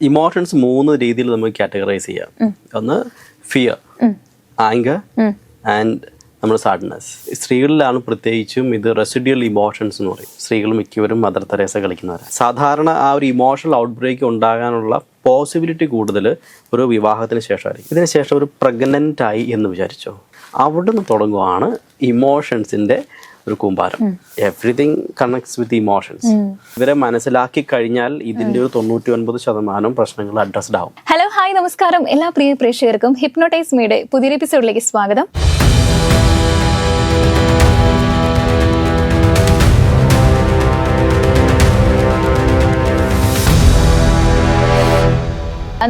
Emotions മൂന്ന് രീതിയിൽ നമുക്ക് കാറ്റഗറൈസ് ചെയ്യാം. ഒന്ന് ഫിയർ ആങ്കർ ആൻഡ് നമ്മൾ സാഡ്നെസ് സ്ത്രീകളിലാണ് പ്രത്യേകിച്ചും ഇത് റെസിഡ്യൽ ഇമോഷൻസ് എന്ന് പറയും. സ്ത്രീകൾ മിക്കവരും മദർ തെരേസ കളിക്കുന്നവരാണ് സാധാരണ ആ ഒരു ഇമോഷണൽ ഔട്ട് ബ്രേക്ക് ഉണ്ടാകാനുള്ള പോസിബിലിറ്റി കൂടുതൽ ഒരു വിവാഹത്തിന് ശേഷമായിരിക്കും. ഇതിന് ശേഷം ഒരു പ്രഗ്നന്റ് ആയി എന്ന് വിചാരിച്ചോ? അവിടുന്ന് തുടങ്ങുവാണ് ഇമോഷൻസിന്റെ ഒരു കൂമ്പാരം. എവറിഥിങ് കണക്ട്സ് വിത്ത് ഇമോഷൻസ് ഇവരെ മനസ്സിലാക്കി കഴിഞ്ഞാൽ ഇതിന്റെ ഒരു തൊണ്ണൂറ്റി ഒൻപത് ശതമാനം പ്രശ്നങ്ങൾ അഡ്രസ്ഡ് ആവും. ഹലോ ഹായ് നമസ്കാരം. എല്ലാ പ്രിയ പ്രേക്ഷകർക്കും ഹിപ്നോട്ടൈസ് മീയുടെ പുതിയൊരു എപ്പിസോഡിലേക്ക് സ്വാഗതം.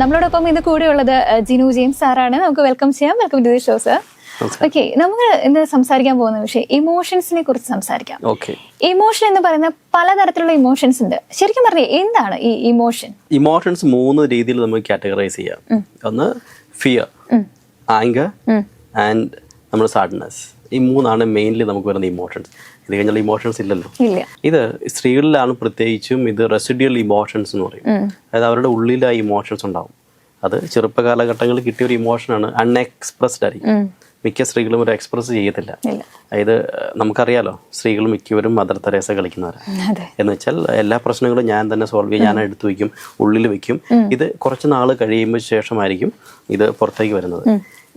നമ്മളോടൊപ്പം ഇന്ന് കൂടെയുള്ളത് ജിനു ജെയിംസ് സാറാണ്. നമുക്ക് വെൽക്കം ചെയ്യാം. Welcome to the show sir okay നമുക്ക് ഇന്ന് സംസാരിക്കാൻ പോകുന്ന വിഷയം ഇമോഷൻസിനെ കുറിച്ച് സംസാരിക്കാം. ഓക്കെ ഇമോഷൻ എന്ന് പറയുന്ന പലതരത്തിലുള്ള ഇമോഷൻസ് ഉണ്ട്. ശരിക്കും പറഞ്ഞേ എന്താണ് ഈ ഇമോഷൻ ഇമോഷൻസ് മൂന്ന് രീതിയിൽ നമുക്ക് കാറ്റഗറൈസ് ചെയ്യാം. ഒന്ന് ഫിയർ ആങ്കർ ആൻഡ് നമ്മുടെ സാഡ്നെസ് ഈ മൂന്നാണ് മെയിൻലി നമുക്ക് വരുന്ന ഇമോഷൻസ് ഇത് കഴിഞ്ഞാൽ ഇമോഷൻസ് ഇല്ലല്ലോ. ഇല്ല. ഇത് സ്ത്രീകളിലാണ് പ്രത്യേകിച്ചും ഇത് റെസിഡ്യൽ ഇമോഷൻസ് എന്ന് പറയും. അതായത് അവരുടെ ഉള്ളിൽ ആ ഇമോഷൻസ് ഉണ്ടാവും. അത് ചെറുപ്പകാലഘട്ടങ്ങളിൽ കിട്ടിയ ഒരു ഇമോഷനാണ് അൺഎക്സ്പ്രസ്ഡ് ആയിരിക്കും. മിക്ക സ്ത്രീകളും ഒരു എക്സ്പ്രസ് ചെയ്യത്തില്ല. അതായത് നമുക്കറിയാലോ സ്ത്രീകൾ മിക്കവരും മദർ തെരേസ കളിക്കുന്നവരാണ് എന്ന് വെച്ചാൽ എല്ലാ പ്രശ്നങ്ങളും ഞാൻ തന്നെ സോൾവ് ചെയ്യും ഞാൻ എടുത്തു വയ്ക്കും ഉള്ളിൽ വെക്കും ഇത് കുറച്ച് നാൾ കഴിയുമ്പോൾ ശേഷമായിരിക്കും ഇത് പുറത്തേക്ക് വരുന്നത്.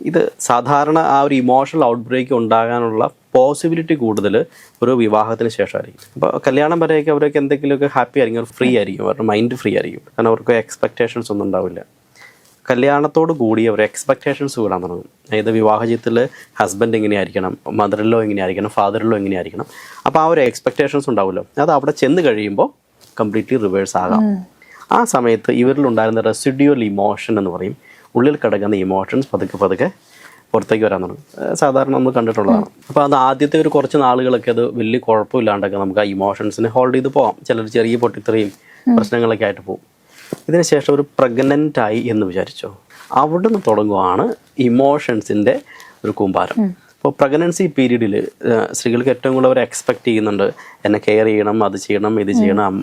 ഇത് സാധാരണ ആ ഒരു ഇമോഷണൽ ഔട്ട് ബ്രേക്ക് ഉണ്ടാകാനുള്ള പോസിബിലിറ്റി കൂടുതൽ ഒരു വിവാഹത്തിന് ശേഷമായിരിക്കും. അപ്പോൾ കല്യാണം വരെയൊക്കെ അവരൊക്കെ എന്തെങ്കിലുമൊക്കെ ഹാപ്പി ആയിരിക്കും അവർ ഫ്രീ ആയിരിക്കും അവരുടെ മൈൻഡ് ഫ്രീ ആയിരിക്കും. കാരണം അവർക്ക് എക്സ്പെക്റ്റേഷൻസ് ഒന്നും ഉണ്ടാവില്ല. കല്യാണത്തോട് കൂടി അവർ എക്സ്പെക്റ്റേഷൻസ് കൂടാൻ തുടങ്ങും. അതായത് വിവാഹ ജീവിതത്തിൽ ഹസ്ബൻഡ് എങ്ങനെയായിരിക്കണം മദറിലോ എങ്ങനെയായിരിക്കണം ഫാദറിലോ എങ്ങനെയായിരിക്കണം അപ്പോൾ ആ ഒരു എക്സ്പെക്റ്റേഷൻസ് ഉണ്ടാവുമല്ലോ. അത് അവിടെ ചെന്ന് കഴിയുമ്പോൾ കംപ്ലീറ്റ്ലി റിവേഴ്സ് ആകാം. ആ സമയത്ത് ഇവരിൽ ഉണ്ടായിരുന്ന റെസിഡ്യൂൽ ഇമോഷൻ എന്ന് പറയും. ഉള്ളിൽ കിടക്കുന്ന ഇമോഷൻസ് പതുക്കെ പതുക്കെ പുറത്തേക്ക് വരാൻ തുടങ്ങും. സാധാരണ നമ്മൾ കണ്ടിട്ടുള്ളതാണ്. അപ്പോൾ അത് ആദ്യത്തെ ഒരു കുറച്ച് നാളുകളൊക്കെ അത് വലിയ കുഴപ്പമില്ലാണ്ടൊക്കെ നമുക്ക് ആ ഇമോഷൻസിനെ ഹോൾഡ് ചെയ്ത് പോകാം. ചിലർ ചെറിയ പൊട്ടിത്തെറിയും പ്രശ്നങ്ങളൊക്കെ ആയിട്ട് പോകും. ഇതിന് ശേഷം ഒരു പ്രഗ്നന്റ് ആയി എന്ന് വിചാരിച്ചോ? അവിടുന്ന് തുടങ്ങുവാണ് ഇമോഷൻസിന്റെ ഒരു കൂമ്പാരം. ഇപ്പോൾ പ്രഗ്നൻസി പീരീഡിൽ സ്ത്രീകൾക്ക് ഏറ്റവും കൂടുതൽ അവർ എക്സ്പെക്ട് ചെയ്യുന്നുണ്ട്. എന്നെ കെയർ ചെയ്യണം അത് ചെയ്യണം ഇത് ചെയ്യണം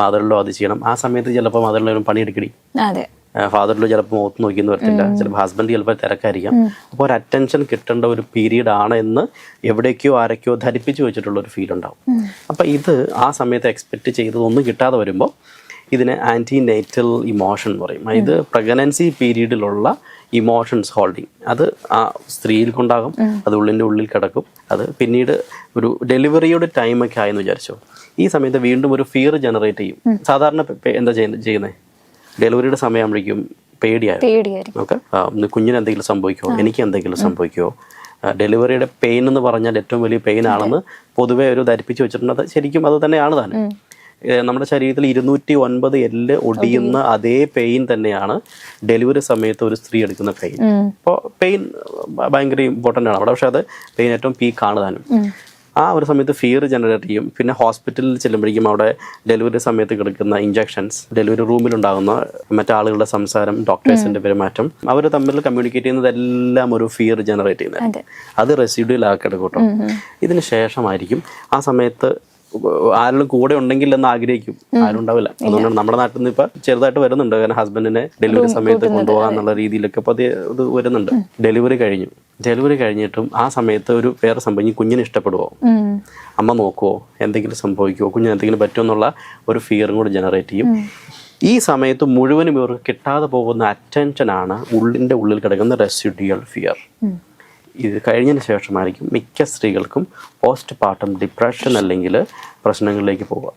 മാതറിലോ അത് ചെയ്യണം. ആ സമയത്ത് ചിലപ്പോൾ മാതറിലോ പണിയെടുക്കടി. ഫാദറിലോ ചിലപ്പോൾ മുഖത്ത് നോക്കിയെന്ന് വരത്തില്ല. ചിലപ്പോൾ ഹസ്ബൻഡ് ചിലപ്പോൾ തിരക്കായിരിക്കാം. അപ്പോൾ ഒരു അറ്റൻഷൻ കിട്ടേണ്ട ഒരു പീരീഡ് ആണ് എന്ന് എവിടേക്കോ ആരൊക്കെയോ ധരിപ്പിച്ച് വെച്ചിട്ടുള്ള ഒരു ഫീൽ ഉണ്ടാവും. അപ്പോൾ ഇത് ആ സമയത്ത് എക്സ്പെക്ട് ചെയ്തതൊന്നും കിട്ടാതെ വരുമ്പോൾ ഇതിനെ ആന്റി നൈറ്റൽ ഇമോഷൻ എന്ന് പറയും. ഇത് പ്രഗ്നൻസി പീരീഡിലുള്ള ഇമോഷൻസ് ഹോൾഡിങ് അത് ആ സ്ത്രീയിൽ കൊണ്ടാകും അത് ഉള്ളിന്റെ ഉള്ളിൽ കിടക്കും. അത് പിന്നീട് ഒരു ഡെലിവറിയുടെ ടൈമൊക്കെ ആയെന്ന് വിചാരിച്ചോ. ഈ സമയത്ത് വീണ്ടും ഒരു ഫിയർ ജനറേറ്റ് ചെയ്യും. സാധാരണ എന്താ ചെയ്യുന്നത് ഡെലിവറിയുടെ സമയമാകുമ്പോഴേക്കും പേടിയായിരുന്നു ഓക്കെ. കുഞ്ഞിന് എന്തെങ്കിലും സംഭവിക്കുമോ എനിക്ക് എന്തെങ്കിലും സംഭവിക്കുമോ ഡെലിവറിയുടെ പെയിൻ എന്ന് പറഞ്ഞാൽ ഏറ്റവും വലിയ പെയിൻ ആണെന്ന് പൊതുവെ ഒരു ധരിപ്പിച്ച് വെച്ചിട്ടുണ്ട്. അത് ശരിക്കും അത് തന്നെയാണ് താനും. ഏഹ് നമ്മുടെ ശരീരത്തിൽ ഇരുന്നൂറ്റി ഒൻപത് എല്ല് ഒടിയുന്ന അതേ പെയിൻ തന്നെയാണ് ഡെലിവറി സമയത്ത് ഒരു സ്ത്രീ എടുക്കുന്ന പെയിൻ അപ്പോൾ പെയിൻ ഭയങ്കര ഇമ്പോർട്ടന്റ് ആണ്. അവിടെ പക്ഷേ അത് പെയിൻ ഏറ്റവും പീക്ക് താനും ആ ഒരു സമയത്ത് ഫിയർ ജനറേറ്റ് ചെയ്യും. പിന്നെ ഹോസ്പിറ്റലിൽ ചെല്ലുമ്പോഴേക്കും അവിടെ ഡെലിവറി സമയത്ത് കിടക്കുന്ന ഇഞ്ചക്ഷൻസ് ഡെലിവറി റൂമിലുണ്ടാകുന്ന മറ്റാളുകളുടെ സംസാരം ഡോക്ടേഴ്സിന്റെ പെരുമാറ്റം അവർ തമ്മിൽ കമ്മ്യൂണിക്കേറ്റ് ചെയ്യുന്നതെല്ലാം ഒരു ഫിയർ ജനറേറ്റ് ചെയ്യുന്നത് അതെ. അത് റെസിഡ്യൂലാക്കി എടുക്കും കേട്ടോ. ഇതിന് ശേഷമായിരിക്കും ആ സമയത്ത് ആരെങ്കിലും കൂടെ ഉണ്ടെങ്കിൽ എന്ന് ആഗ്രഹിക്കും ആരും ഉണ്ടാവില്ല. അതുകൊണ്ടാണ് നമ്മുടെ നാട്ടിൽ നിന്ന് ഇപ്പൊ ചെറുതായിട്ട് വരുന്നുണ്ട്. കാരണം ഹസ്ബൻഡിനെ ഡെലിവറി സമയത്ത് കൊണ്ടുപോകാന്നുള്ള രീതിയിലൊക്കെ അപ്പൊ അത് ഇത് വരുന്നുണ്ട്. ഡെലിവറി കഴിഞ്ഞു. ഡെലിവറി കഴിഞ്ഞിട്ടും ആ സമയത്ത് ഒരു വേറെ സംഭവം. ഈ കുഞ്ഞിനെ ഇഷ്ടപ്പെടുവോ? അമ്മ നോക്കുവോ? എന്തെങ്കിലും സംഭവിക്കുവോ? കുഞ്ഞിന് എന്തെങ്കിലും പറ്റുമോ എന്നുള്ള ഒരു ഫിയറും കൂടി ജനറേറ്റ് ചെയ്യും. ഈ സമയത്ത് മുഴുവനും ഇവർക്ക് കിട്ടാതെ പോകുന്ന അറ്റൻഷനാണ് ഉള്ളിന്റെ ഉള്ളിൽ കിടക്കുന്ന റെസിഡിയൽ ഫിയർ ഇത് കഴിഞ്ഞതിന് ശേഷമായിരിക്കും മിക്ക സ്ത്രീകൾക്കും പോസ്റ്റ് പാർട്ടം ഡിപ്രഷൻ അല്ലെങ്കിൽ പ്രശ്നങ്ങളിലേക്ക് പോവുക.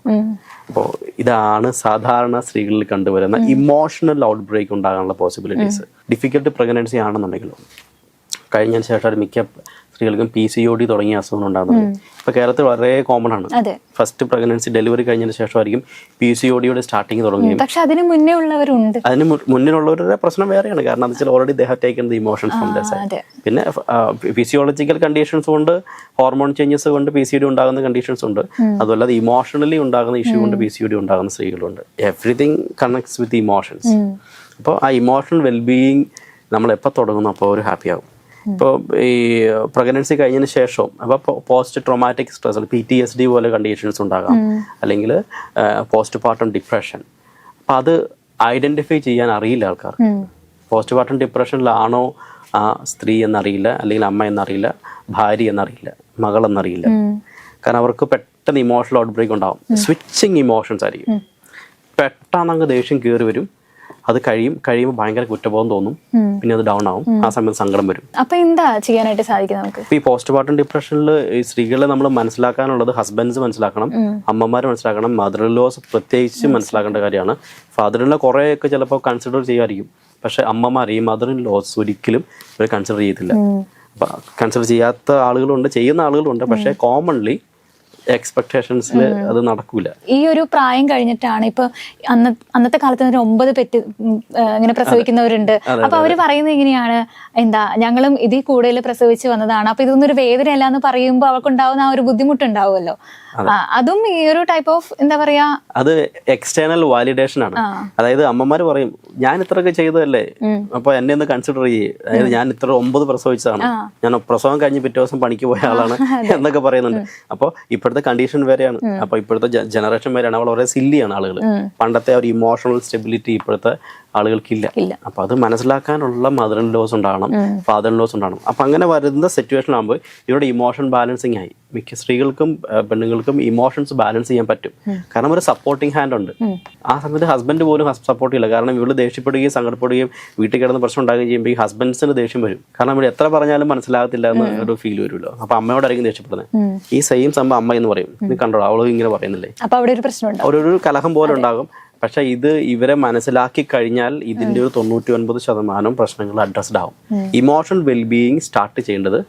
അപ്പോൾ ഇതാണ് സാധാരണ സ്ത്രീകളിൽ കണ്ടുവരുന്ന ഇമോഷണൽ ഔട്ട് ബ്രേക്ക് ഉണ്ടാകാനുള്ള പോസിബിലിറ്റീസ് ഡിഫിക്കൽട്ട് പ്രഗ്നൻസി ആണെന്നുണ്ടെങ്കിലും കഴിഞ്ഞതിന് ശേഷം മിക്ക സ്ത്രീകൾക്കും പി സി ഒ ഡി തുടങ്ങിയ അസുഖങ്ങൾ ഉണ്ടാകുന്നത് ഇപ്പോൾ കേരളത്തിൽ വളരെ കോമൺ ആണ്. ഫസ്റ്റ് പ്രഗ്നൻസി ഡെലിവറി കഴിഞ്ഞതിന് ശേഷമായിരിക്കും പി സി ഒ ഡിയുടെ സ്റ്റാർട്ടിങ് തുടങ്ങുകയും. പക്ഷെ അതിന് മുന്നേ ഉള്ളവരുണ്ട്. അതിന് മുന്നിലുള്ളവരുടെ പ്രശ്നം വേറെയാണ്. കാരണം എന്താ വെച്ചാൽ already they have taken the emotions from the side പിന്നെ ഫിസിയോളജിക്കൽ കണ്ടീഷൻസ് കൊണ്ട് ഹോർമോൺ ചേഞ്ചസ് കൊണ്ട് പി സി ഡി ഉണ്ടാകുന്ന കണ്ടീഷൻസ് ഉണ്ട്. അതുപോലെ ഇമോഷണലി ഉണ്ടാകുന്ന ഇഷ്യൂ കൊണ്ട് പി സി ഡി ഉണ്ടാകുന്ന സ്ത്രീകളുണ്ട്. എവറിഥിങ് കണക്ട്സ് വിത്ത് ഇമോഷൻസ് അപ്പോൾ ആ ഇമോഷണൽ വെൽബീയിങ് നമ്മൾ എപ്പോൾ തുടങ്ങുന്നു അപ്പോൾ ഒരു ഹാപ്പി ആകും ഇപ്പോൾ ഈ പ്രഗ്നൻസി കഴിഞ്ഞതിന് ശേഷം അപ്പോൾ post traumatic stress P T S D പോലെ കണ്ടീഷൻസ് ഉണ്ടാകാം. അല്ലെങ്കിൽ പോസ്റ്റ് പാർട്ടം ഡിപ്രഷൻ അപ്പം അത് ഐഡന്റിഫൈ ചെയ്യാൻ അറിയില്ല ആൾക്കാർ പോസ്റ്റ് പാർട്ടം ഡിപ്രഷനിലാണോ ആ സ്ത്രീ എന്നറിയില്ല അല്ലെങ്കിൽ അമ്മ എന്നറിയില്ല ഭാര്യ എന്നറിയില്ല മകൾ എന്നറിയില്ല. കാരണം അവർക്ക് പെട്ടെന്ന് ഇമോഷണൽ ഔട്ട് ബ്രേക്ക് ഉണ്ടാവും സ്വിച്ചിങ് ഇമോഷൻസ് ആയിരിക്കും. പെട്ടെന്ന് അങ്ങ് ദേഷ്യം കയറി വരും. അത് കഴിയും കഴിയുമ്പോൾ ഭയങ്കര കുറ്റബോധം തോന്നും. പിന്നെ അത് ഡൗൺ ആവും. ആ സമയത്ത് സങ്കടം വരും. അപ്പൊ എന്താ ചെയ്യാനായിട്ട് സാധിക്കും നമുക്ക്? ഈ ഈ പോസ്റ്റ്മോർട്ടം ഡിപ്രഷനിൽ ഈ സ്ത്രീകളെ നമ്മൾ മനസ്സിലാക്കാനുള്ളത് ഹസ്ബൻഡ്സ് മനസ്സിലാക്കണം അമ്മമാർ മനസ്സിലാക്കണം മദർ ലോസ് പ്രത്യേകിച്ച് മനസ്സിലാക്കേണ്ട കാര്യമാണ്. ഫാദറിനെ കുറേയൊക്കെ ചിലപ്പോൾ കൺസിഡർ ചെയ്യുമായിരിക്കും. പക്ഷെ അമ്മമാർ ഈ മദർ ഇൻ ലോസ് ഒരിക്കലും ഇവർ കൺസിഡർ ചെയ്യത്തില്ല കൺസിഡർ ചെയ്യാത്ത ആളുകളുണ്ട് ചെയ്യുന്ന ആളുകളുണ്ട്. പക്ഷെ കോമൺലി എക്സ്പെക്ടേഷൻസിൽ അത് നടക്കൂല. ഈ ഒരു പ്രായം കഴിഞ്ഞിട്ടാണ് ഇപ്പൊ അന്ന അന്നത്തെ കാലത്ത് ഒരു ഒമ്പത് പെറ്റ് ഇങ്ങനെ പ്രസവിക്കുന്നവരുണ്ട്. അപ്പൊ അവർ പറയുന്നത് എങ്ങനെയാണ്? എന്താ ഞങ്ങളും ഇതിൽ കൂടുതൽ പ്രസവിച്ച് വന്നതാണ്. അപ്പൊ ഇതൊന്നും ഒരു വേദനയല്ല എന്ന് പറയുമ്പോൾ അവർക്കുണ്ടാവുന്ന ആ ഒരു ബുദ്ധിമുട്ടുണ്ടാവുമല്ലോ. അതും. ഈ ഒരു ടൈപ്പ് ഓഫ് എന്താ പറയാ? അത് എക്സ്റ്റേണൽ വാലിഡേഷൻ ആണ്. അതായത് അമ്മമാര് പറയും ഞാൻ ഇത്രയൊക്കെ ചെയ്തതല്ലേ? അപ്പൊ എന്നെ ഒന്ന് കൺസിഡർ ചെയ്യേ. അതായത് ഞാൻ ഇത്ര ഒമ്പത് പ്രസവിച്ചതാണ്. ഞാൻ പ്രസവം കഴിഞ്ഞ് പിറ്റേ ദിവസം പണിക്ക് പോയ ആളാണ് എന്നൊക്കെ പറയുന്നുണ്ട്. അപ്പോൾ ഇപ്പോഴത്തെ കണ്ടീഷൻ വരെയാണ് അപ്പൊ ഇപ്പോഴത്തെ ജനറേഷൻ വരെയാണ് അവൾ വളരെ സില്ലിയാണ് ആളുകൾ പണ്ടത്തെ ഒരു ഇമോഷണൽ സ്റ്റെബിലിറ്റി ഇപ്പോഴത്തെ ആളുകൾക്കില്ല. അപ്പൊ അത് മനസ്സിലാക്കാനുള്ള മദർ ഇൻ ലോസ് ഉണ്ടാവണം ഫാദർ ഇൻ ലോസ് ഉണ്ടാവണം. അപ്പൊ അങ്ങനെ വരുന്ന സിറ്റുവേഷൻ ആകുമ്പോൾ ഇവരുടെ ഇമോഷൻ ബാലൻസിങ് ആയി. മിക്ക സ്ത്രീകൾക്കും പെണ്ണുങ്ങൾക്കും ഇമോഷൻസ് ബാലൻസ് ചെയ്യാൻ പറ്റും. കാരണം ഒരു സപ്പോർട്ടിങ് ഹാൻഡ് ഉണ്ട്. ആ സമയത്ത് ഹസ്ബൻഡ് പോലും സപ്പോർട്ട് ചെയ്യില്ല. കാരണം ഇവൾ ദേഷ്യപ്പെടുകയും സങ്കടപ്പെടുകയും വീട്ടിൽ കിടന്ന് പ്രശ്നം ഉണ്ടാകുകയും ചെയ്യുമ്പോൾ ഈ ഹസ്ബൻഡ്സിന് ദേഷ്യം വരും. കാരണം ഇവിടെ എത്ര പറഞ്ഞാലും മനസ്സിലാകത്തില്ല എന്ന് ഒരു ഫീൽ വരുമല്ലോ. അപ്പൊ അമ്മയോടായിരിക്കും ദേഷ്യപ്പെടുന്നത്. ഈ സെയിം സംഭവം അമ്മ എന്ന് പറയും. നീ കണ്ടോ അവളും ഇങ്ങനെ പറയുന്നില്ലേ? അവിടെ ഒരു കലഹം പോലെ ഉണ്ടാകും. പക്ഷെ ഇത് ഇവരെ മനസ്സിലാക്കി കഴിഞ്ഞാൽ ഇതിന്റെ ഒരു തൊണ്ണൂറ്റി ഒൻപത് ശതമാനം പ്രശ്നങ്ങൾ അഡ്രസ്ഡ് ആവും. ഇമോഷണൽ വെൽബീയിങ് സ്റ്റാർട്ട് ചെയ്യേണ്ടത്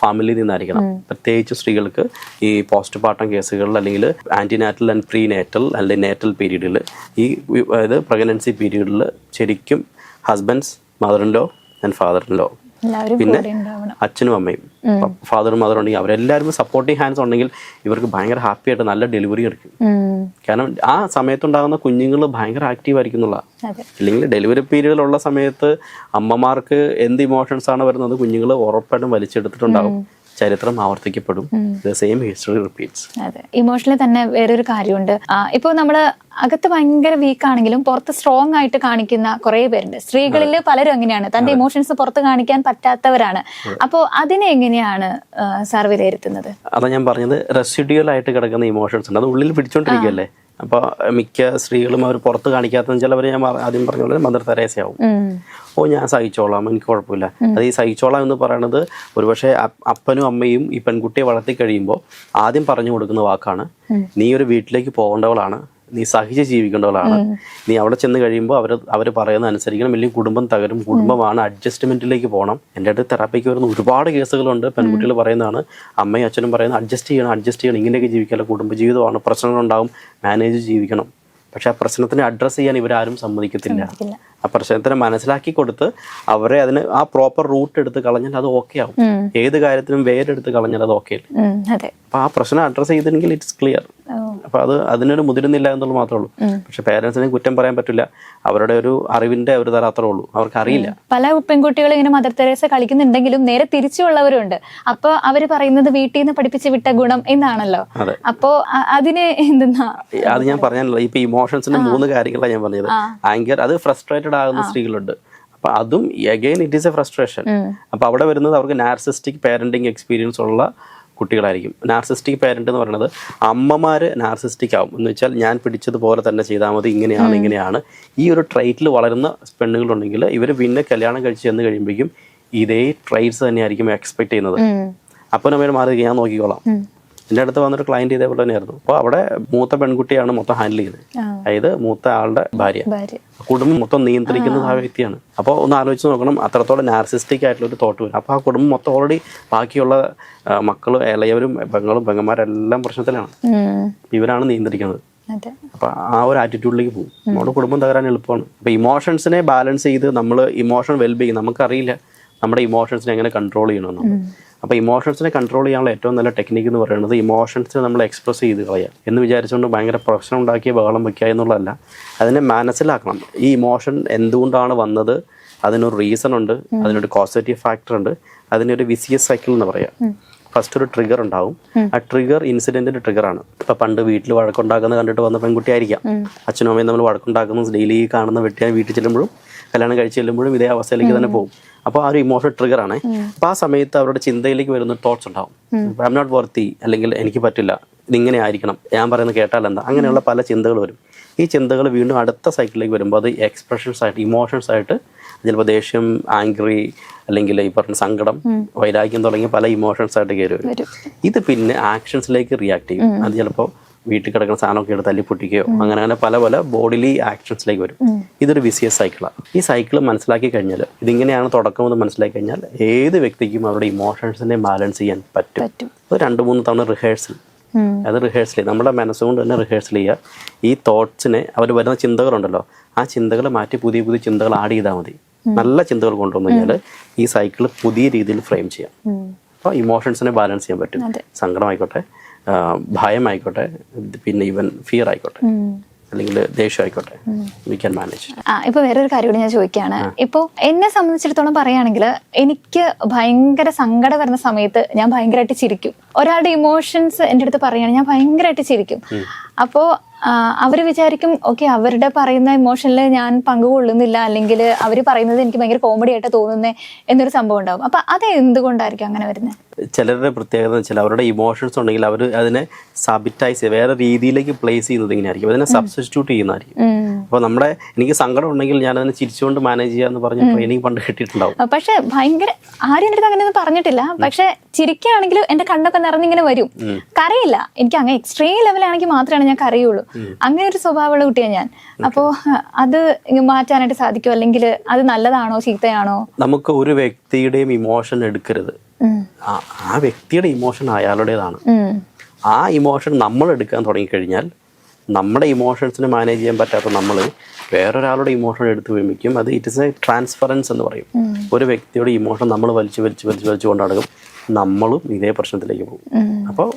ഫാമിലിയിൽ നിന്നായിരിക്കണം. പ്രത്യേകിച്ച് സ്ത്രീകൾക്ക് ഈ പോസ്റ്റ് പാർട്ടം കേസുകളിൽ അല്ലെങ്കിൽ ആന്റിനാറ്റൽ ആൻഡ് പ്രീ നേറ്റൽ അല്ലെങ്കിൽ നേറ്റൽ പീരീഡിൽ ഈ അതായത് പ്രഗ്നൻസി പീരീഡിൽ ശരിക്കും husbands in law and in law പിന്നെ അച്ഛനും അമ്മയും ഫാദറും മദറും ഉണ്ടെങ്കിൽ അവരെല്ലാവരും സപ്പോർട്ടിങ് ഹാൻഡ്സ് ഉണ്ടെങ്കിൽ ഇവർക്ക് ഭയങ്കര ഹാപ്പി ആയിട്ട് നല്ല ഡെലിവറി എടുക്കും. കാരണം ആ സമയത്തുണ്ടാകുന്ന കുഞ്ഞുങ്ങൾ ഭയങ്കര ആക്റ്റീവ് ആയിരിക്കുന്നുള്ള അല്ലെങ്കിൽ ഡെലിവറി പീരീഡിലുള്ള സമയത്ത് അമ്മമാർക്ക് എന്ത് ഇമോഷൻസ് ആണ് വരുന്നത് കുഞ്ഞുങ്ങൾ ഉറപ്പായിട്ടും വലിച്ചെടുത്തിട്ടുണ്ടാകും. ചരിത്രം ആവർത്തിക്കപ്പെടും. ദ സെയിം ഹിസ്റ്ററി റിപ്പീറ്റ്സ് അതെ. ഇമോഷണലി തന്നെ വേറൊരു കാര്യമുണ്ട്. ഇപ്പോൾ നമ്മൾ നമ്മൾ അകത്ത് ഭയങ്കര വീക്ക് ആണെങ്കിലും പുറത്ത് സ്ട്രോങ് ആയിട്ട് കാണിക്കുന്ന കുറെ പേരുണ്ട്. സ്ത്രീകളിൽ പലരും അങ്ങനെയാണ്. തന്റെ ഇമോഷൻസ് പുറത്ത് കാണിക്കാൻ പറ്റാത്തവരാണ്. അപ്പോൾ അതിനെ എങ്ങനെയാണ് സാർ വിലയിരുത്തുന്നത് അതാ ഞാൻ പറഞ്ഞത് റെസിഡ്യൂൽ ആയിട്ട് കിടക്കുന്ന ഇമോഷൻസ് ഉണ്ട്. അത് ഉള്ളിൽ പിടിച്ചോണ്ടിരിക്കുകയല്ലേ അപ്പോൾ മിക്ക സ്ത്രീകളും അവർ പുറത്ത് കാണിക്കാത്ത ചിലവർ ഞാൻ ആദ്യം പറഞ്ഞ പോലെ മദർ തെരേസയാവും. ഓ ഞാൻ സഹിച്ചോളാം. എനിക്ക് കുഴപ്പമില്ല. അത് ഈ സഹിച്ചോളാം എന്ന് പറയുന്നത് ഒരുപക്ഷെ അപ്പനും അമ്മയും ഈ പെൺകുട്ടിയെ വളർത്തി കഴിയുമ്പോൾ ആദ്യം പറഞ്ഞു കൊടുക്കുന്ന വാക്കാണ് നീ ഒരു വീട്ടിലേക്ക് പോകേണ്ടവളാണ്. നീ സഹിച്ച് ജീവിക്കേണ്ടവളാണ് നീ അവിടെ ചെന്ന് കഴിയുമ്പോൾ അവർ അവർ പറയുന്ന അനുസരിക്കണം. ഇല്ലെങ്കിൽ കുടുംബം തകരും. കുടുംബമാണ് അഡ്ജസ്റ്റ്മെന്റിലേക്ക് പോകണം എന്റെ അടുത്ത് തെറാപ്പിക്ക് വരുന്ന ഒരുപാട് കേസുകളുണ്ട്. പെൺകുട്ടികൾ പറയുന്നതാണ് അമ്മയും അച്ഛനും പറയുന്നത് അഡ്ജസ്റ്റ് ചെയ്യണം അഡ്ജസ്റ്റ് ചെയ്യണം. ഇങ്ങനെയൊക്കെ ജീവിക്കാനുള്ള കുടുംബജീവിതമാണ്. പ്രശ്നങ്ങളുണ്ടാവും. മാനേജ് ജീവിക്കണം. പക്ഷെ ആ പ്രശ്നത്തിനെ അഡ്രസ്സ് ചെയ്യാൻ ഇവരാരും സമ്മതിക്കത്തില്ല. ആ പ്രശ്നത്തിനെ മനസ്സിലാക്കി കൊടുത്ത് അവരെ അതിന് ആ പ്രോപ്പർ റൂട്ട് എടുത്ത് കളഞ്ഞാൽ അത് ഓക്കെ ആവും. ഏത് കാര്യത്തിനും വേരെടുത്ത് കളഞ്ഞാൽ അത് ഓക്കെ അല്ലേ? അപ്പൊ ആ പ്രശ്നം അഡ്രസ്സ് ചെയ്തില്ലെങ്കിൽ ഇറ്റ്സ് ക്ലിയർ ഓ. അപ്പൊ അത് അതിനൊരു മുതിരുന്നില്ല എന്നുള്ളത് മാത്രമേ ഉള്ളൂ. പക്ഷെ പേരൻസിനെ കുറ്റം പറയാൻ പറ്റില്ല. അവരുടെ ഒരു അറിവിന്റെ ഒരു തരം അത്രേ ഉള്ളൂ. അവർക്ക് അറിയില്ല പല പെൺകുട്ടികൾ ഇങ്ങനെ മദർ തെരേസ കളിക്കുന്നുണ്ടെങ്കിലും നേരെ തിരിച്ചുള്ളവരുണ്ട് അപ്പോൾ അവർ പറയുന്നത് വീട്ടിൽ നിന്ന് പഠിപ്പിച്ച് വിട്ട ഗുണം എന്നാണല്ലോ. അപ്പോൾ അപ്പോ അതിനെ എന്തെന്നാ? അത് ഞാൻ പറഞ്ഞല്ലോ. ഇപ്പൊ ഇമോഷൻസിന്റെ മൂന്ന് കാര്യങ്ങളാണ് ഞാൻ പറഞ്ഞത്. ആങ്കർ അത് ഫ്രസ്ട്രേറ്റഡ് ആകുന്ന സ്ത്രീകളുണ്ട്. അപ്പൊ അതും again it is a frustration അപ്പൊ അവിടെ വരുന്നത് അവർക്ക് നാർസിസ്റ്റിക് പാരന്റിങ് എക്സ്പീരിയൻസ് ഉള്ള കുട്ടികളായിരിക്കും. നാർസിസ്റ്റിക് പാരന്റ് എന്ന് പറയുന്നത് അമ്മമാര് നാർസിസ്റ്റിക് ആവും. എന്ന് വെച്ചാൽ ഞാൻ പിടിച്ചതുപോലെ തന്നെ ചെയ്താൽ മതി ഇങ്ങനെയാണ് ഇങ്ങനെയാണ്. ഈ ഒരു ട്രൈറ്റിൽ വളരുന്ന പെണ്ണുങ്ങളുണ്ടെങ്കിൽ ഇവർ പിന്നെ കല്യാണം കഴിച്ച് ചെന്ന് കഴിയുമ്പോഴേക്കും ഇതേ ട്രൈറ്റ്സ് തന്നെയായിരിക്കും എക്സ്പെക്ട് ചെയ്യുന്നത്. അപ്പനമ്മയുടെ മാറി ഞാൻ നോക്കിക്കോളാം. എന്റെ അടുത്ത് വന്നൊരു ക്ലയന്റ് ഇതേപോലെ തന്നെയായിരുന്നു. അപ്പോൾ അവിടെ മൂത്ത പെൺകുട്ടിയാണ് മൊത്തം ഹാൻഡിൽ ചെയ്തത്. അതായത് മൂത്ത ആളുടെ ഭാര്യ. കുടുംബം മൊത്തം നിയന്ത്രിക്കുന്നത് ആ. വ്യക്തിയാണ്. അപ്പോൾ ഒന്ന് ആലോചിച്ച് നോക്കണം അത്രത്തോളം നാർസിസ്റ്റിക് ആയിട്ടുള്ള ഒരു തോട്ട് വരും. അപ്പോൾ ആ കുടുംബം മൊത്തം ഓൾറെഡി ബാക്കിയുള്ള മക്കളും ഇളയവരും പെങ്ങളും പെങ്ങന്മാരെല്ലാം പ്രശ്നത്തിലാണ്. ഇവരാണ് നിയന്ത്രിക്കുന്നത്. അപ്പൊ ആ ഒരു ആറ്റിറ്റ്യൂഡിലേക്ക് പോകും. നമ്മുടെ കുടുംബം തകരാൻ എളുപ്പമാണ്. അപ്പൊ ഇമോഷൻസിനെ ബാലൻസ് ചെയ്ത് നമ്മൾ ഇമോഷൻ വെൽബീങ് നമുക്കറിയില്ല. നമ്മുടെ ഇമോഷൻസിനെ എങ്ങനെ കൺട്രോൾ ചെയ്യണമെന്ന് അപ്പോൾ ഇമോഷൻസിനെ കൺട്രോൾ ചെയ്യാനുള്ള ഏറ്റവും നല്ല ടെക്നിക്ക് എന്ന് പറയുന്നത് ഇമോഷൻസിനെ നമ്മൾ എക്സ്പ്രസ് ചെയ്ത് കളയുക എന്ന് വിചാരിച്ചുകൊണ്ട് ഭയങ്കര പ്രശ്നം ഉണ്ടാക്കിയ ബഹളം വയ്ക്കുക എന്നുള്ളതല്ല. അതിനെ മനസ്സിലാക്കണം. ഈ ഇമോഷൻ എന്തുകൊണ്ടാണ് വന്നത്? അതിനൊരു റീസൺ ഉണ്ട്. അതിനൊരു കോസറ്റീവ് ഫാക്ടർ ഉണ്ട്. അതിനൊരു വിസിയസ് സൈക്കിൾ എന്ന് പറയാം. ഫസ്റ്റ് ഒരു ട്രിഗർ ഉണ്ടാവും. ആ ട്രിഗർ ഇൻസിഡന്റിന്റെ ട്രിഗർ ആണ്. ഇപ്പൊ പണ്ട് വീട്ടിൽ വഴക്കുണ്ടാക്കുന്നത് കണ്ടിട്ട് വന്ന പെൺകുട്ടി ആയിരിക്കാം അച്ഛനും അമ്മയും നമ്മൾ വഴക്കുണ്ടാക്കുന്നത് ഡെയിലി കാണുന്ന വെട്ടിയാൻ വീട്ടിൽ ചെല്ലുമ്പോഴും കല്യാണം കഴിച്ച് ചെല്ലുമ്പോഴും ഇതേ അവസ്ഥയിലേക്ക് തന്നെ പോകും. അപ്പോൾ ആ ഒരു ഇമോഷണൽ ട്രിഗർ ആണ്. അപ്പോൾ ആ സമയത്ത് അവരുടെ ചിന്തയിലേക്ക് വരുന്ന തോട്ട്സ് ഉണ്ടാവും. ഐ എം നോട്ട് വർത്തി അല്ലെങ്കിൽ എനിക്ക് പറ്റില്ല ഇതിങ്ങനെ ആയിരിക്കണം ഞാൻ പറയുന്നത് കേട്ടാൽ എന്താ? അങ്ങനെയുള്ള പല ചിന്തകൾ വരും. ഈ ചിന്തകൾ വീണ്ടും അടുത്ത സൈക്കിളിലേക്ക് വരുമ്പോൾ അത് എക്സ്പ്രഷൻസ് ആയിട്ട് ഇമോഷൻസ് ആയിട്ട് ചിലപ്പോൾ ദേഷ്യം ആംഗ്രി അല്ലെങ്കിൽ ഈ പറഞ്ഞ സങ്കടം വൈരാഗ്യം തുടങ്ങിയ പല ഇമോഷൻസ് ആയിട്ട് കയറി വരും. ഇത് പിന്നെ ആക്ഷൻസിലേക്ക് റിയാക്ട് ചെയ്യും. അത് ചിലപ്പോൾ വീട്ടിൽ കിടക്കുന്ന സാധനമൊക്കെ എടുത്ത് തല്ലി പൊട്ടിക്കുകയോ അങ്ങനെ അങ്ങനെ പല പല ബോഡിലി ആക്ഷൻസിലേക്ക് വരും. ഇതൊരു വിസിയസ് സൈക്കിളാണ് ഈ സൈക്കിൾ മനസ്സിലാക്കി കഴിഞ്ഞാൽ ഇതിങ്ങനെയാണ് തുടക്കം എന്ന് മനസ്സിലാക്കി കഴിഞ്ഞാൽ ഏത് വ്യക്തിക്കും അവരുടെ ഇമോഷൻസിനെ ബാലൻസ് ചെയ്യാൻ പറ്റും. അത് രണ്ട് മൂന്ന് തവണ റിഹേഴ്സൽ. അത് റിഹേഴ്സൽ ചെയ്യുക നമ്മുടെ മനസ്സുകൊണ്ട് തന്നെ റിഹേഴ്സൽ ചെയ്യുക. ഈ തോട്ട്സിനെ അവർ വരുന്ന ചിന്തകളുണ്ടല്ലോ ആ ചിന്തകൾ മാറ്റി പുതിയ പുതിയ ചിന്തകൾ ആഡ് ചെയ്താൽ മതി. നല്ല ചിന്തകൾ കൊണ്ടുവന്നു കഴിഞ്ഞാൽ ഈ സൈക്കിൾ പുതിയ രീതിയിൽ ഫ്രെയിം ചെയ്യാം. അപ്പോൾ ഇമോഷൻസിനെ ബാലൻസ് ചെയ്യാൻ പറ്റും. സങ്കടമായിക്കോട്ടെ. ഭയമായിക്കോട്ടെ പിന്നെ ഈവൻ ഫിയർ ആയിക്കോട്ടെ അല്ലെങ്കിൽ ദേഷ്യം ആയിക്കോട്ടെ വി ക്യാൻ മാനേജ് ഇപ്പൊ വേറൊരു കാര്യം കൂടി ഞാൻ ചോദിക്കുകയാണ് ഇപ്പൊ എന്നെ സംബന്ധിച്ചിടത്തോളം പറയുകയാണെങ്കിൽ എനിക്ക് ഭയങ്കര സങ്കടം വരുന്ന സമയത്ത് ഞാൻ ഭയങ്കരമായിട്ട് ചിരിക്കും. ഒരാളുടെ ഇമോഷൻസ് എന്റെ അടുത്ത് പറയുകയാണെങ്കിൽ ഞാൻ ഭയങ്കരമായിട്ട് ചിരിക്കും. അപ്പോ അവർ വിചാരിക്കും ഓക്കെ അവരുടെ പറയുന്ന ഇമോഷനിൽ ഞാൻ പങ്കുകൊള്ളുന്നില്ല അല്ലെങ്കിൽ അവർ പറയുന്നത് എനിക്ക് ഭയങ്കര കോമഡി ആയിട്ട് തോന്നുന്നേ എന്നൊരു സംഭവം ഉണ്ടാവും. അപ്പൊ അത് എന്തുകൊണ്ടായിരിക്കും അങ്ങനെ വരുന്നത്? ചിലരുടെ പ്രത്യേകത എന്ന് വെച്ചാൽ അവരുടെ ഇമോഷൻസ് ഉണ്ടെങ്കിൽ അവർ അതിനെ സബിറ്റൈസ് ചെയ്യുക. വേറെ രീതിയിലേക്ക് പ്ലേസ് ചെയ്യുന്നത് ഇങ്ങനെയായിരിക്കും. അതിനെ സബ്സ്റ്റിറ്റ്യൂട്ട് ചെയ്യുന്നതായിരിക്കും. അപ്പോൾ നമ്മുടെ എനിക്ക് സങ്കടം ഉണ്ടെങ്കിൽ ഞാൻ അതിനെ ചിരിച്ചുകൊണ്ട് മാനേജ് ചെയ്യുക എന്ന് പറഞ്ഞ ട്രെയിനിങ് പണ്ട് കിട്ടിയിട്ടുണ്ടാവും. പക്ഷെ ഭയങ്കര ആരും എന്റെ അങ്ങനെയൊന്നും പറഞ്ഞിട്ടില്ല. പക്ഷെ ചിരിക്കുകയാണെങ്കിൽ എന്റെ കണ്ണൊക്കെ നിറഞ്ഞിങ്ങനെ വരും. കരയില്ല. എനിക്ക് അങ്ങനെ എക്സ്ട്രീം ലെവലാണെങ്കിൽ മാത്രമാണ് ഞാൻ കരയുള്ളൂ. അങ്ങനെ ഒരു സ്വഭാവമുള്ള കുട്ടിയാണ് ഞാൻ. അപ്പോ അത് മാറ്റാനായിട്ട് സാധിക്കും അല്ലെങ്കിൽ അത് നല്ലതാണോ? ചീത്തയാണോ? നമുക്ക് ഒരു വ്യക്തിയുടെയും ഇമോഷൻ എടുക്കരുത്. ആ വ്യക്തിയുടെ ഇമോഷൻ അയാളുടേതാണ്. ആ ഇമോഷൻ നമ്മൾ എടുക്കാൻ തുടങ്ങിക്കഴിഞ്ഞാൽ നമ്മുടെ ഇമോഷൻസിനെ മാനേജ് ചെയ്യാൻ പറ്റാത്ത നമ്മൾ വേറൊരാളുടെ ഇമോഷൻ എടുത്ത് വിമിക്കും. അത് ഇറ്റ് ഇസ് എ ട്രാൻസ്പെറൻസ് എന്ന് പറയും. ഒരു വ്യക്തിയുടെ ഇമോഷൻ നമ്മൾ വലിച്ചു വലിച്ചു വലിച്ചു വലിച്ചു കൊണ്ടാടും നമ്മളും ഇതേ പ്രശ്നത്തിലേക്ക് പോകും. അപ്പോൾ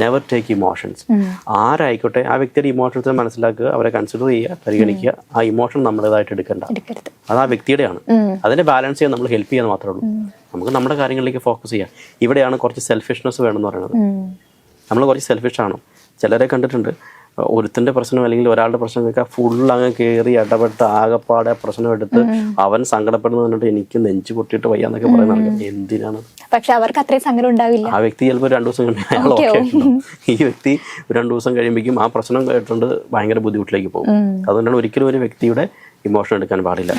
നെവർ ടേക്ക് ഇമോഷൻസ് ആരായിക്കോട്ടെ ആ വ്യക്തിയുടെ ഇമോഷൻസിനെ മനസ്സിലാക്കുക അവരെ കൺസിഡർ ചെയ്യുക പരിഗണിക്കുക. ആ ഇമോഷൻ നമ്മുടേതായിട്ട് എടുക്കണ്ട. അത് ആ വ്യക്തിയുടെയാണ്. അതിനെ ബാലൻസ് ചെയ്യാൻ നമ്മൾ ഹെൽപ്പ് ചെയ്യാൻ മാത്രമേ ഉള്ളൂ. നമുക്ക് നമ്മുടെ കാര്യങ്ങളിലേക്ക് ഫോക്കസ് ചെയ്യാം. ഇവിടെയാണ് കുറച്ച് സെൽഫിഷ്നെസ് വേണമെന്ന് പറയുന്നത്. നമ്മൾ കുറച്ച് സെൽഫിഷ് ആണ്? ചിലരെ കണ്ടിട്ടുണ്ട് ഒരുത്തിന്റെ പ്രശ്നം അല്ലെങ്കിൽ ഒരാളുടെ പ്രശ്നം കേൾക്കാൻ ഫുൾ അങ്ങ് കയറി ഇടപെട്ട് ആകെപ്പാടെ പ്രശ്നം എടുത്ത് അവൻ സങ്കടപ്പെടുന്നത് കണ്ടിട്ട് എനിക്ക് നെഞ്ചു പൊട്ടിയിട്ട് വയ്യാന്നൊക്കെ പറയുന്നത് എന്തിനാണ്? പക്ഷെ അവർക്ക് അത്രയും സങ്കടം ഉണ്ടാവില്ല. ആ വ്യക്തി ചിലപ്പോൾ രണ്ടു ദിവസം കഴിഞ്ഞാൽ അയാൾ ഓക്കെ. ഈ വ്യക്തി രണ്ടു ദിവസം കഴിയുമ്പോഴേക്കും ആ പ്രശ്നം കേട്ടിട്ടുണ്ട് ഭയങ്കര ബുദ്ധിമുട്ടിലേക്ക് പോകും. അതുകൊണ്ടാണ് ഒരിക്കലും ഒരു വ്യക്തിയുടെ ഇമോഷൻ എടുക്കാൻ പാടില്ല.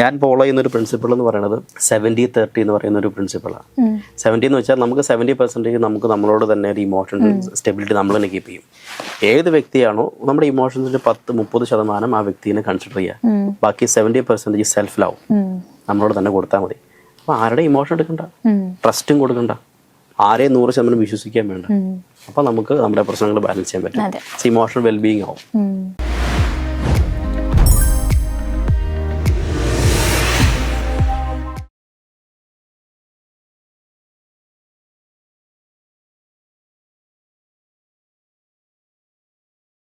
ഞാൻ ഫോളോ ചെയ്യുന്ന ഒരു പ്രിൻസിപ്പിൾ എന്ന് പറയുന്നത് സെവന്റി തേർട്ടി എന്ന് പറയുന്ന ഒരു പ്രിൻസിപ്പിളാണ്. സെവന്റി എന്ന് വെച്ചാൽ നമുക്ക് സെവന്റി പെർസെന്റേജ് നമുക്ക് നമ്മളോട് തന്നെ ഒരു ഇമോഷൻ സ്റ്റെബിലിറ്റി നമ്മൾ തന്നെ കീപ്പ് ചെയ്യും. ഏത് വ്യക്തിയാണോ നമ്മുടെ ഇമോഷൻസിന്റെ പത്ത് മുപ്പത് ശതമാനം ആ വ്യക്തിനെ കൺസിഡർ ചെയ്യുക. ബാക്കി സെവന്റി പെർസെന്റേജ് സെൽഫ് ലവ് നമ്മളോട് തന്നെ കൊടുത്താൽ മതി. അപ്പോൾ ആരുടെ ഇമോഷൻ എടുക്കണ്ട? ട്രസ്റ്റും കൊടുക്കണ്ട. ആരെയും നൂറ് ശതമാനം വിശ്വസിക്കാൻ വേണ്ട. അപ്പോൾ നമുക്ക് നമ്മുടെ പ്രശ്നങ്ങൾ ബാലൻസ് ചെയ്യാൻ. പറ്റും. ഇമോഷണൽ വെൽബീങ് ആവും.